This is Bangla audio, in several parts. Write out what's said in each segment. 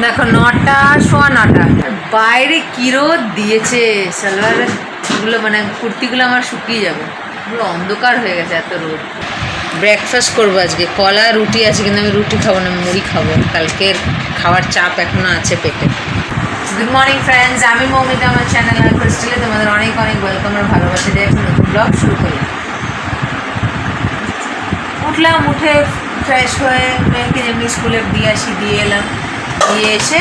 দেখো, নটা, সোয়া নটা। বাইরে কি রোদ দিয়েছে সালোয়ারগুলো মানে কুর্তিগুলো আমার শুকিয়ে যাবে। পুরো অন্ধকার হয়ে গেছে এত রোদ। ব্রেকফাস্ট করব আজকে। কলা, রুটি আছে কিন্তু আমি রুটি খাব না, মুড়ি খাব। কালকের খাওয়ার চাপ এখনও আছে পেটে। গুড মর্নিং ফ্রেন্ডস আমি মৌমিতা, আমার চ্যানেল আর ক্রিস্টালে তোমাদের অনেক অনেক ওয়েলকাম আর ভালোবাসা দিয়ে একটা নতুন ব্লগ শুরু করলাম। উঠলাম, উঠে ফ্রেশ হয়ে মেয়েকে যেমনি স্কুলে দিয়ে আসি, দিয়ে এলাম। দিয়ে এসে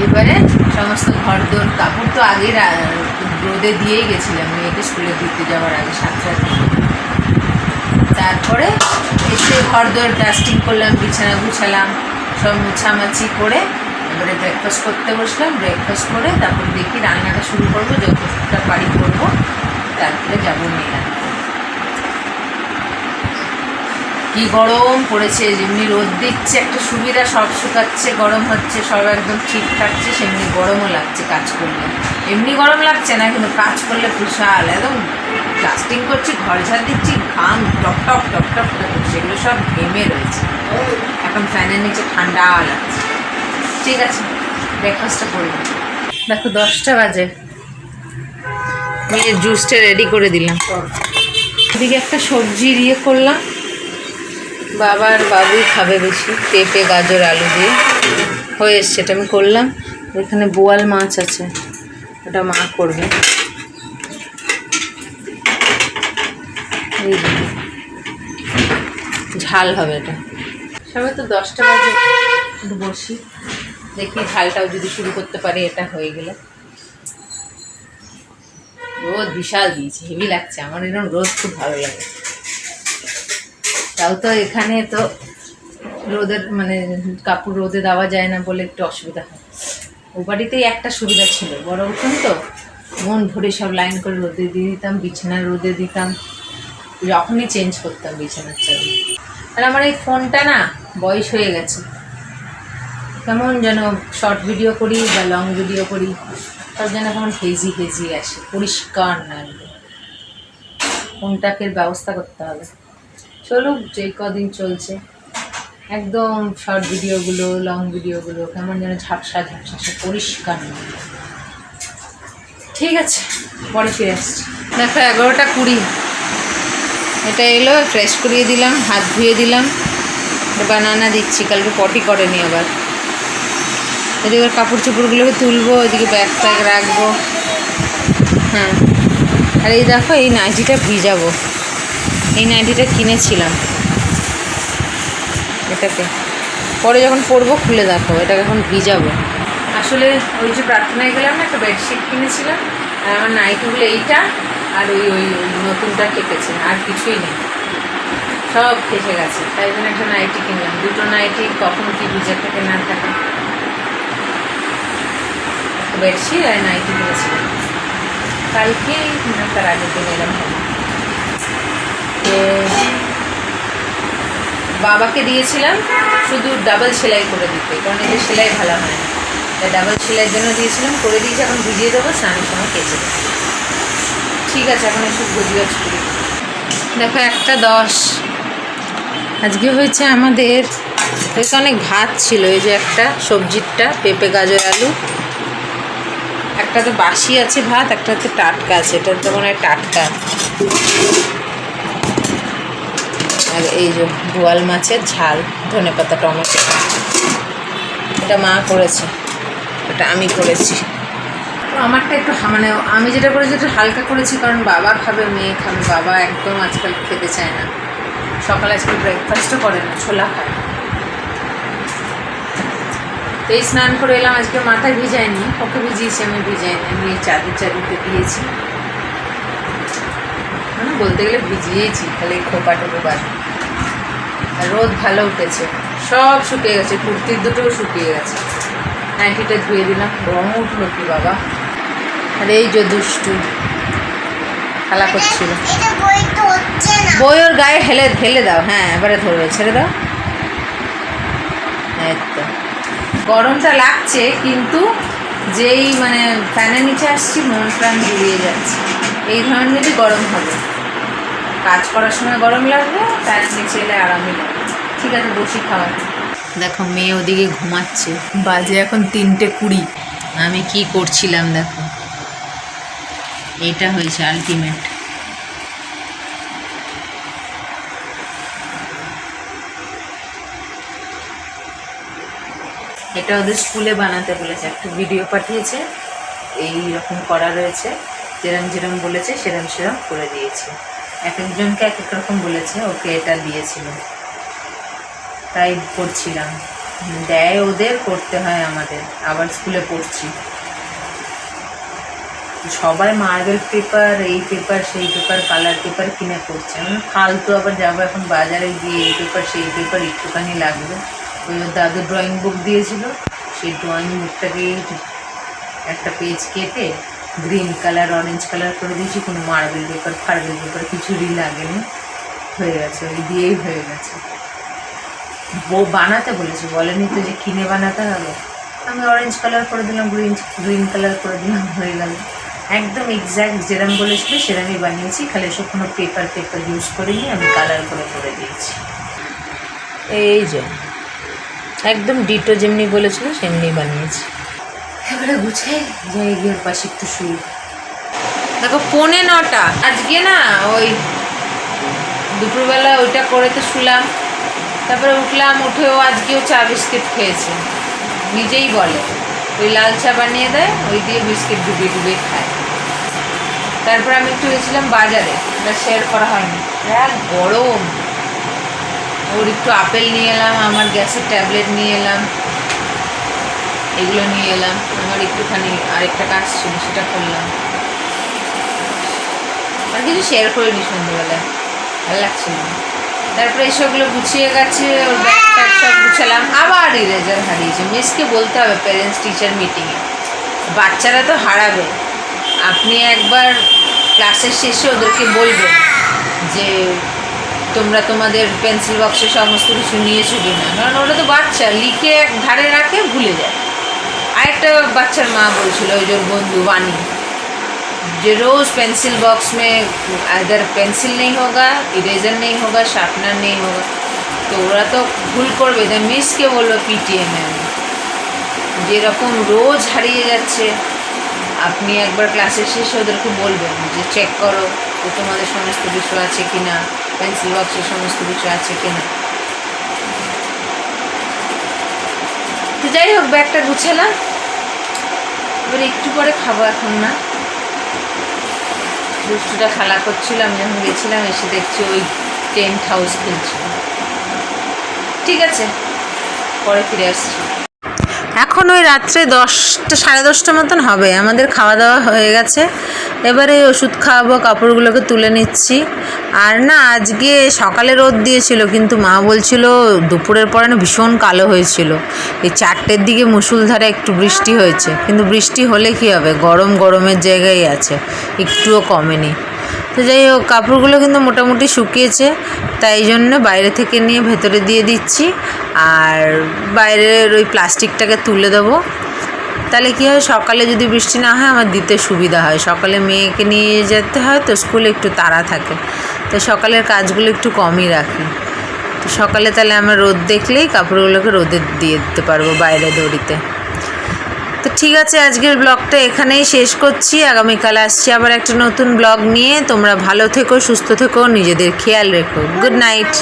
এইবারে সমস্ত ঘর দোর কাপড় তো আগে রোদে দিয়েই গেছিলাম, মেয়েকে স্কুলে দিতে যাওয়ার আগে সাতটার দিকে। তারপরে এসে ঘর দোর ডাস্টিং করলাম, বিছানা গুছালাম, সব মুছামাছি করে এবারে ব্রেকফাস্ট করতে বসলাম ব্রেকফাস্ট করে তারপর দেখি রান্নাটা শুরু করব, যতটা পারি করব, তারপরে যাব মেয়ে কি গরম পড়েছে, যেমনি রোদ দিচ্ছে, একটা সুবিধা, সব শুকাচ্ছে, গরম হচ্ছে, সব একদম ঠিক থাকছে, সেমনি গরমও লাগছে কাজ করলে। এমনি গরম লাগছে না, কিন্তু কাজ করলে বিশাল, একদম প্লাস্টিং করছি, ঘর ঝাড় দিচ্ছি, ঘাম টক টক টক টক করছে সেগুলো সব ঘেমে রয়েছে। এখন ফ্যানের নিচে ঠান্ডা লাগছে। ঠিক আছে ব্রেকফাস্টটা করে। দেখো, দশটা বাজে। মেয়ের জুসটা রেডি করে দিলাম। এদিকে একটা সবজি ইয়ে করলাম। বাবার বাবুই খাবে বেশি, পেঁপে, গাজর, আলু দিয়ে। হয়ে এসছে, এটা আমি করলাম। এখানে বোয়াল মাছ আছে, ওটা মা করবে। ঝাল হবে এটা। সবে তো দশটা বাজে, একটু বসি। দেখি ঝালটাও যদি শুরু করতে পারি, এটা হয়ে গেলে। রোদ বিশাল দিয়েছে, হেভি লাগছে, আমার এরকম রোদ খুব ভালো লাগে। তাও তো এখানে তো রোদের মানে কাপড় রোদে দেওয়া যায় না বলে একটু অসুবিধা হয়। ও বাড়িতেই একটা সুবিধা ছিল, বড় উঠুন তো। মন ভরে সব লাইন করে রোদে দিয়ে দিতাম বিছানা রোদে দিতাম। যখনই চেঞ্জ করতাম বিছানার চাবি আর আমার এই ফোনটা না বয়স হয়ে গেছে। কেমন যেন শর্ট ভিডিও করি বা লং ভিডিও করি সব যেন কেমন হেজি হেজি আসে, পরিষ্কার না ফোনটাকে ব্যবস্থা করতে হবে। চলুক, যে কদিন চলছে। একদম শর্ট ভিডিওগুলো লং ভিডিওগুলো কেমন যেন ঝাপসা ঝাপসা, সে পরিষ্কার নয় ঠিক আছে, পরে ফিরে আসছি। দেখো, এগারোটা কুড়ি। এটা এলো ফ্রেশ করিয়ে দিলাম, হাত ধুয়ে দিলাম। বানানা দিচ্ছি, কালকে পটি করেনি আবার। এদিকে কাপড় চোপড়গুলোকে তুলবো, এদিকে ব্যাগ ট্যাগ রাখব। হ্যাঁ। আর এই দেখো, এই নাইটিটা ভিজাবো। এই নাইটিটা কিনেছিলাম। এটাকে পরে যখন পরবো, খুলে দেখো, এটাকে এখন ভিজাবো। আসলে ওই যে প্রার্থনায় গেলাম না, একটা বেডশিট কিনেছিলাম, আর আমার নাইটি নাইটিগুলো এইটা, আর ওই ওই নতুনটা কেটেছে, আর কিছুই নেই। সব ফেসে গেছে, তাই জন্য একটা নাইটি কিনলাম। দুটো নাইটি কখন কি ভিজে থাকে, না থাকে। বেডশিট আর নাইটি কিনেছিলাম। কালকেই না তার আগের দিন এলাম তো বাবাকে দিয়েছিলাম শুধু ডাবল সেলাই করে দিতে, কারণ এদের সেলাই ভালো হয় না। তাই ডাবল সেলাইয়ের জন্য দিয়েছিলাম, করে দিয়েছি, এখন ভিজিয়ে দেবো, স্নানের সময় কেচে দেবো। ঠিক আছে, এখন এসব গুজিয়ে করি দেখো, একটা দশ। আজকে হয়েছে আমাদের এখানে অনেক ভাত ছিল, এই যে একটা সবজিরটা, পেঁপে, গাজর, আলু। একটাতে বাসি আছে ভাত, একটাতে টাটকা আছে এটা তো মনে হয় টাটকা। এই যে বোয়াল মাছের ঝাল, ধনে পাতা, টমেটো। এটা মা করেছে। এটা আমি করেছি। তো আমারটা একটু মানে আমি যেটা করেছি একটু হালকা করেছি, কারণ বাবা খাবে, মেয়ে খাবে, বাবা একদম আজকাল খেতে চায় না। সকালে আজকে ব্রেকফাস্টও করে না, ছোলা খায়। তো এই স্নান করে এলাম, আজকে মাথায় ভিজাইনি ওকে ভিজিয়েছি, আমি ভিজাইনি, আমি এই চাদর চাদুরতে দিয়েছি। মানে বলতে গেলে ভিজিয়েছি, খালি খোপা টোপো রোদ ভালো উঠেছে। সব শুকিয়ে গেছে, কুর্তির দুটোও শুকিয়ে গেছে। নাইটিটা ধুয়ে দিলাম রং উঠল কি বাবা। আর এই যে দুষ্টু, খেলা করছিল। বই ওর গায়ে হেলে ফেলে দাও হ্যাঁ এবারে ধরবে, ছেড়ে দাও। তো। গরমটা লাগছে, কিন্তু যেই মানে ফ্যানের নিচে আসছি, মন প্রাণ জুড়িয়ে যাচ্ছে। এই ধরনেরই গরম হবে। কাজ করার সময় গরম লাগবে ফ্যানের নিচে এলে আরামই লাগবে ঠিক আছে, বসি খাওয়া। দেখো, মেয়ে ওদিকে ঘুমাচ্ছে। বাজে এখন তিনটে কুড়ি। আমি কি করছিলাম, দেখো। এটা হয়েছে আলটিমেট এটা ওদের স্কুলে বানাতে বলেছে। একটা ভিডিও পাঠিয়েছে। এই রকম করা রয়েছে। যেরম যেরম বলেছে, সেরম সেরম করে দিয়েছে। এক একজনকে এক এক রকম বলেছে, ওকে এটা দিয়েছিল। তাই করছিলাম দেয় ওদের করতে হয় আমাদের। আবার স্কুলে পড়ছি। সবাই মার্বেল পেপার, এই পেপার, সেই পেপার, কালার পেপার কিনে করছে আমি ফালতু, আবার যাব এখন বাজারে গিয়ে এই পেপার, সেই পেপার একটুখানি লাগবে। ওই ওর দাদু ড্রয়িং বুক দিয়েছিল। সেই ড্রয়িং বুকটাকে একটা পেজ কেটে গ্রিন কালার অরেঞ্জ কালার করে দিয়েছি, কোনো মার্বেল পেপার ফার্বেল পেপার কিছুরই লাগেনি। হয়ে গেছে, ওই দিয়েই হয়ে গেছে। বউ বানাতে বলেছে, বলেনি তো যে কিনে বানাতে হবে। আমি অরেঞ্জ কালার করে দিলাম গ্রিন গ্রিন কালার করে দিলাম, হয়ে গেল। একদম এক্স্যাক্ট যেরম বলেছিল, সেরমই বানিয়েছি, খালি সব কোনো পেপার পেপার ইউজ করিনি, আমি কালার করে করে দিয়েছি। এই যে, একদম ডিটো যেমনি বলেছিল, সেমনি বানিয়েছি। এবারে গুছাই যাই গিয়ে পাশে একটু শুই। দেখো পৌনে নটা। আজকে না ওই দুপুরবেলা ওইটা করে তো শুলাম। তারপরে উঠলাম উঠেও আজকেও চা বিস্কিট খেয়েছে। নিজেই বলে, ওই লাল চা বানিয়ে দেয়, ওই দিয়ে বিস্কিট ডুবিয়ে ডুবিয়ে খায়। তারপর আমি একটু গেছিলাম বাজারে ওটা শেয়ার করা হয়নি। এক গরম। ওর একটু আপেল নিয়ে এলাম, আমার গ্যাসের ট্যাবলেট নিয়ে এলাম। এগুলো নিয়ে এলাম। আমার একটুখানি আরেকটা কাজ ছিল, সেটা করলাম। আর কিছু শেয়ার করিনি সন্ধ্যেবেলায়। ভালো লাগছিল না। তারপরে এসবগুলো গুছিয়ে গেছে, ওর ব্যাগ সব গুছালাম। আবার ইরেজার হারিয়েছে। মিসকে বলতে হবে প্যারেন্টস টিচার মিটিংয়ে বাচ্চারা তো হারাবে। আপনি একবার ক্লাসের শেষে ওদেরকে বলবেন যে, তোমরা তোমাদের পেন্সিল বক্সে সমস্ত কিছু নিয়েছো কি না কারণ ওরা তো বাচ্চা, লিখে এক ধারে রাখে, ভুলে যায়। আরেকটা বাচ্চার মা বলছিল ওই যে ওর বন্ধু বাণী जो रोज़ पेंसिल बॉक्स में अगर पेंसिल नहीं होगा इरेजर नहीं होगा शार्पनर नहीं होगा তো ওরা তো ভুল করবে তাই মিসকে বললো পিটিএ ম্যাম যেরকম রোজ হারিয়ে যাচ্ছে আপনি একবার ক্লাসের শেষে ওদেরকে বলবেন যে চেক করো যে তোমাদের সমস্ত কিছু আছে কি না পেন্সিল বক্সে সমস্ত কিছু আছে কি না তো যাই হোক ব্যাগটা গুছালাম এবার একটু পরে খাব এখন না। দুষ্টুটা খেলা করছিল, আমি যখন গেছিলাম, এসে দেখছি ওই টেন্ট হাউস খেলছিল। ঠিক আছে, পরে ফিরে আসছি। এখন ওই রাত্রে দশটা, সাড়ে দশটা মতন হবে। আমাদের খাওয়া দাওয়া হয়ে গেছে। এবারে ওষুধ খাওয়াবো, কাপড়গুলোকে তুলে নিচ্ছি। আর না, আজকে সকালে রোদ দিয়েছিল, কিন্তু মা বলছিল, দুপুরের পরে না ভীষণ কালো হয়েছিল। এই চারটের দিকে মুসুলধারে একটু বৃষ্টি হয়েছে। কিন্তু বৃষ্টি হলে কি হবে? গরম গরমের জায়গায় আছে। একটুও কমেনি। তো যাই হোক, কাপড়গুলো কিন্তু মোটামুটি শুকিয়েছে, তাই জন্য বাইরে থেকে নিয়ে ভেতরে দিয়ে দিচ্ছি। আর বাইরের ওই প্লাস্টিকটাকে তুলে দেবো। তাহলে কী হয়, সকালে যদি বৃষ্টি না হয়, আমার দিতে সুবিধা হয়। সকালে মেয়েকে নিয়ে যেতে হয়, তো স্কুলে একটু তাড়া থাকে। তো সকালের কাজগুলো একটু কমই রাখি। তো সকালে তাহলে আমার রোদ দেখলেই কাপড়গুলোকে রোদে দিয়ে দিতে পারব বাইরে দড়িতে। তো ঠিক আছে, আজকের ব্লগটা এখানেই শেষ করছি। আগামীকাল আসছি আবার একটা নতুন ব্লগ নিয়ে। তোমরা ভালো থেকো, সুস্থ থেকো, নিজেদের খেয়াল রেখো। Good night